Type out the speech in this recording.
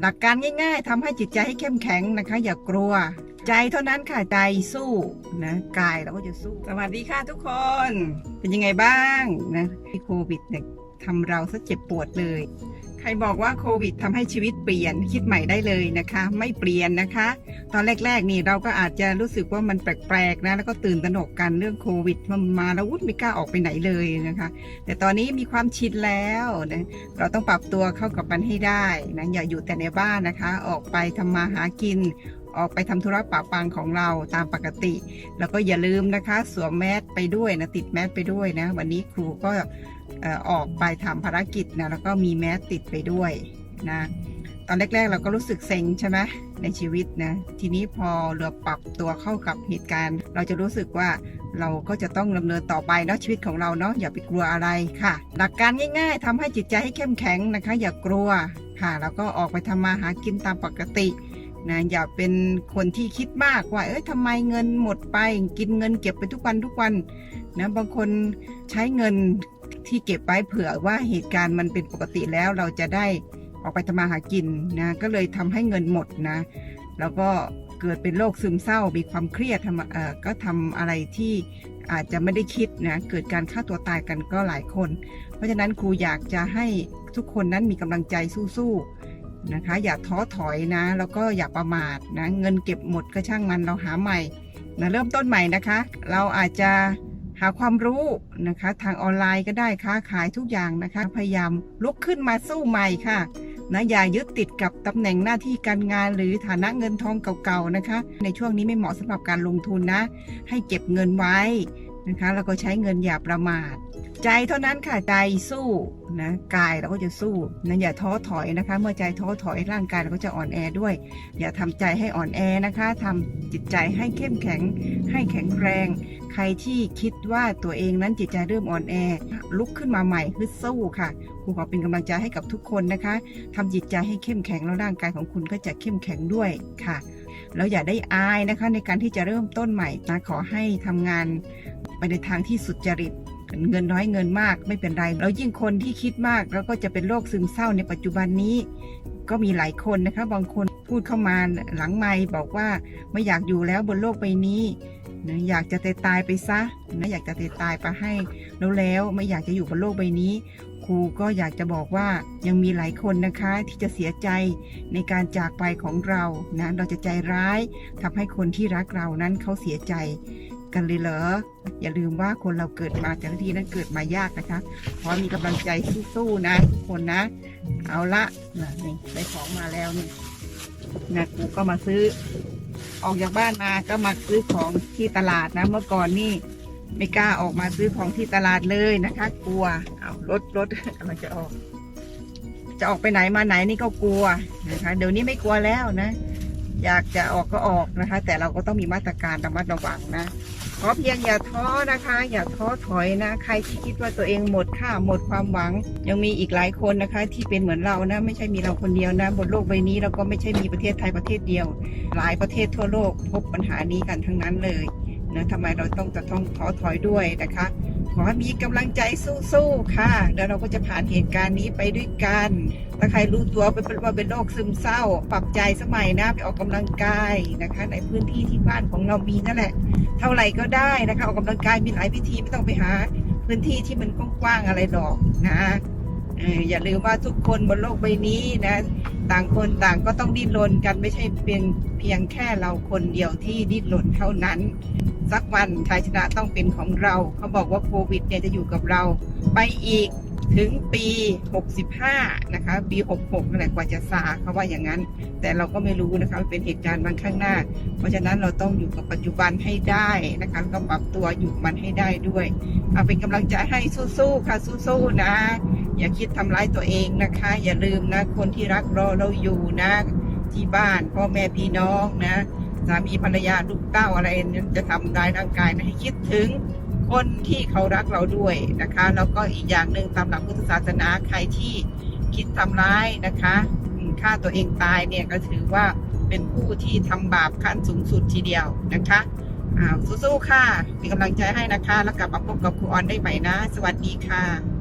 หลักการง่ายๆทำให้จิตใจให้เข้มแข็งนะคะ อย่ากลัว ใจเท่านั้นค่ะใจสู้นะกายเราก็จะสู้ สวัสดีค่ะทุกคน เป็นยังไงบ้างนะโควิดเนี่ยทำเราซะเจ็บปวดเลย ครบอกว่าโควิดทำให้ชีวิตเปลี่ยนคิดใหม่ได้เลยนะคะ ไม่เปลี่ยนนะคะ ตอนแรกๆนี่เราก็อาจจะรู้สึกว่ามันแปลกๆนะแล้วก็ตื่นตระหนกกันเรื่องโควิดมันมาแล้ววุ้ไม่กล้าออกไปไหนเลยนะคะ แต่ตอนนี้มีความชินแล้วนะเราต้องปรับตัวเข้ากับมันให้ได้นะอย่าอยู่แต่ในบ้านนะคะ ออกไปทำมาหากิน ออกไปทำธุระปะปังของเราตามปกติ แล้วก็อย่าลืมนะคะ สวมแมสไปด้วยนะติดแมสไปด้วยนะ วันนี้ครูก็ออกไปทำภารกิจนะแล้วก็มีแมสติดไปด้วยนะตอนแรกๆเราก็รู้สึกเซ็งใช่ไหมในชีวิตนะ ทีนี้พอเราปรับตัวเข้ากับเหตุการณ์ เราจะรู้สึกว่าเราก็จะต้องดำเนินต่อไปเนาะชีวิตของเราเนาะอย่าไปกลัวอะไรค่ะ หลักการง่าย ๆทำให้จิตใจให้เข้มแข็งนะคะ อย่ากลัวค่ะ แล้วก็ออกไปทำมาหากินตามปกติ นะอย่าเป็นคนที่คิดมากว่า เอ้ยทำไมเงินหมดไป กินเงินเก็บไปทุกวันทุกวันนะบางคนใช้เงินที่เก็บไว้เผื่อว่าเหตุการณ์มันเป็นปกติแล้วเราจะได้ออกไปทำมาหากินนะก็เลยทำให้เงินหมดนะ แล้วก็เกิดเป็นโรคซึมเศร้ามีความเครียดทำเอ่อก็ทำอะไรที่อาจจะไม่ได้คิดนะเกิดการฆ่าตัวตายกันก็หลายคน เพราะฉะนั้นครูอยากจะให้ทุกคนนั้นมีกำลังใจสู้ๆ นะคะ อย่าท้อถอยนะ แล้วก็อย่าประมาทนะ เงินเก็บหมดก็ช่างมันเราหาใหม่นะเริ่มต้นใหม่นะคะ เราอาจจะหาความรู้นะคะ ทางออนไลน์ก็ได้ค้าขายทุกอย่างนะคะ พยายามลุกขึ้นมาสู้ใหม่ค่ะนะอย่ายึดติดกับตำแหน่งหน้าที่การงานหรือฐานะเงินทองเก่าๆนะคะ ในช่วงนี้ไม่เหมาะสำหรับการลงทุนนะ ให้เก็บเงินไว้นะคะ แล้วก็ใช้เงินอย่าประมาท ใจเท่านั้นค่ะใจสู้นะกายเราก็จะสู้นะอย่าท้อถอยนะคะ เมื่อใจท้อถอยร่างกายเราก็จะอ่อนแอด้วย อย่าทำใจให้อ่อนแอนะคะทำจิตใจให้เข้มแข็ง ให้แข็งแรง ใครที่คิดว่าตัวเองนั้นจิตใจเริ่มอ่อนแอ ลุกขึ้นมาใหม่ฮึดสู้ค่ะครูขอเป็นกำลังใจให้กับทุกคนนะคะทำจิตใจให้เข้มแข็งแล้วร่างกายของคุณก็จะเข้มแข็งด้วยค่ะแล้วอย่าได้อายนะคะในการที่จะเริ่มต้นใหม่นะขอให้ทำงานไปในทางที่สุจริต เงินน้อยเงินมากไม่เป็นไร แล้วยิ่งคนที่คิดมากแล้วก็จะเป็นโรคซึมเศร้าในปัจจุบันนี้ ก็มีหลายคนนะคะบางคนพูดเข้ามาหลังไม่บอกว่าไม่อยากอยู่แล้วบนโลกใบนี้อยากจะตายตายไปซะนะอยากจะตายตายไปให้แล้วแล้วไม่อยากจะอยู่บนโลกใบนี้ ครูก็อยากจะบอกว่ายังมีหลายคนนะคะที่จะเสียใจในการจากไปของเรานะเราจะใจร้ายทำให้คนที่รักเรานั้นเขาเสียใจ กันเลยเหรอ อย่าลืมว่าคนเราเกิดมาแต่ละทีนั้นเกิดมายากนะคะขอมีกำลังใจสู้ๆนะทุกคนนะ เอาละนี่ได้ของมาแล้วนี่นะครูก็มาซื้อ ออกจากบ้านมาก็มาซื้อของที่ตลาดนะ เมื่อก่อนนี่ไม่กล้าออกมาซื้อของที่ตลาดเลยนะคะ กลัว เอารถรถกำลังจะออก จะออกไปไหนมาไหนนี่ก็กลัวนะคะ เดี๋ยวนี้ไม่กลัวแล้วนะอยากจะออกก็ออกนะคะ แต่เราก็ต้องมีมาตรการระมัดระวังนะ ขอเพียงอย่าท้อนะคะ อย่าท้อถอยนะ ใครที่คิดว่าตัวเองหมดค่าหมดความหวัง ยังมีอีกหลายคนนะคะ ที่เป็นเหมือนเรานะ ไม่ใช่มีเราคนเดียวนะบนโลกใบนี้เราก็ไม่ใช่มีประเทศไทยประเทศเดียว หลายประเทศทั่วโลกพบปัญหานี้กันทั้งนั้นเลย นะทำไมเราต้องจะต้องท้อถอยด้วยนะคะ ขอมีกำลังใจสู้ๆค่ะ แล้วเราก็จะผ่านเหตุการณ์นี้ไปด้วยกันถ้าใครรู้ตัวเป็นว่าเป็นโรคซึมเศร้า ปรับใจสมัยนะไปออกกำลังกายนะคะ ในพื้นที่ที่บ้านของเรามีนั่นแหละ เท่าไหร่ก็ได้นะคะ ออกกำลังกายมีหลายวิธีไม่ต้องไปหา พื้นที่ที่มันกว้างๆอะไรหรอกนะ อย่าลืมว่าทุกคนบนโลกใบนี้นะ ต่างคนต่างก็ต้องดิ้นรนกันไม่ใช่เพียงเพียงแค่เราคนเดียวที่ดิ้นรนเท่านั้น สักวันชัยชนะต้องเป็นของเรา เขาบอกว่าโควิดเนี่ยจะอยู่กับเรา ไปอีกถึงปี 65 นะคะ ปี 66นั่นแหละกว่าจะซาเขาว่าอย่างนั้น แต่เราก็ไม่รู้นะคะเป็นเหตุการณ์บางข้างหน้า เพราะฉะนั้นเราต้องอยู่กับปัจจุบันให้ได้นะคะก็ปรับตัวอยู่มันให้ได้ด้วย เอาเป็นกำลังใจให้สู้ๆค่ะสู้ๆนะ อย่าคิดทำร้ายตัวเองนะคะ อย่าลืมนะ คนที่รักเราเราอยู่นะ ที่บ้านพ่อแม่พี่น้องนะ สามีภรรยาลูกเต้าอะไรจะทำร้ายร่างกายนะให้คิดถึงคนที่เขารักเราด้วยนะคะแล้วก็อีกอย่างหนึ่งตามหลักพุทธศาสนาใครที่คิดทำร้ายนะคะฆ่าตัวเองตายเนี่ยก็ถือว่าเป็นผู้ที่ทำบาปขั้นสูงสุดทีเดียวนะคะอ้าวสู้ๆค่ะเป็นกำลังใจให้นะคะ แล้วกลับมาพบกับครูออนได้ใหม่นะ สวัสดีค่ะ